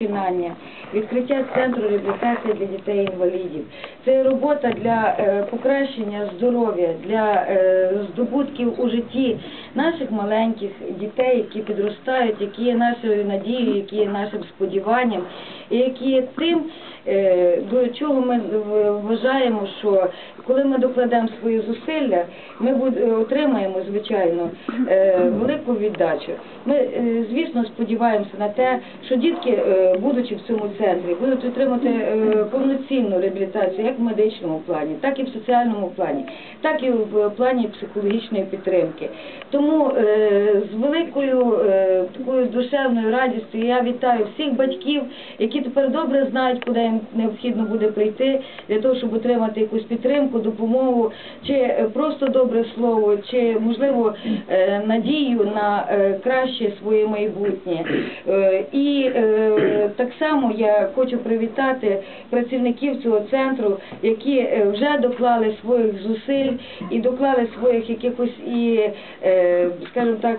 Починання, відкриття центру реабілітації для дітей-інвалідів. Це робота для е, покращення здоров'я, для е, здобутків у житті наших маленьких дітей, які підростають, які є нашою надією, які є нашим сподіванням, і які є тим, е, до чого ми вважаємо, що коли ми докладемо свої зусилля, ми е, отримаємо, звичайно, е, велику віддачу. Ми, е, звісно, сподіваємося на те, що дітки, будучи в цьому центрі, будуть отримати повноцінну реабілітацію як в медичному плані, так і в соціальному плані, так і в плані психологічної підтримки. Тому з великою такою душевною радістю я вітаю всіх батьків, які тепер добре знають, куди їм необхідно буде прийти для того, щоб отримати якусь підтримку, допомогу, чи е, просто добре слово, чи можливо е, надію на е, краще своє майбутнє. І так само я хочу привітати працівників цього центру, які вже доклали своїх зусиль і доклали своїх якихось і, скажімо так,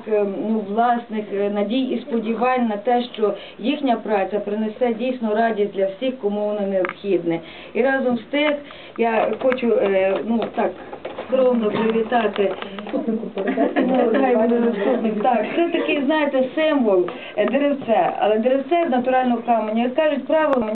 ну, власних надій і сподівань на те, що їхня праця принесе дійсно радість для всіх, кому вона необхідне. І разом з тим я хочу е, ну так скромно привітати. Ну. Так, це такий, знаєте, символ деревця, деревце, але деревце з натурального каменю. Як кажуть правило,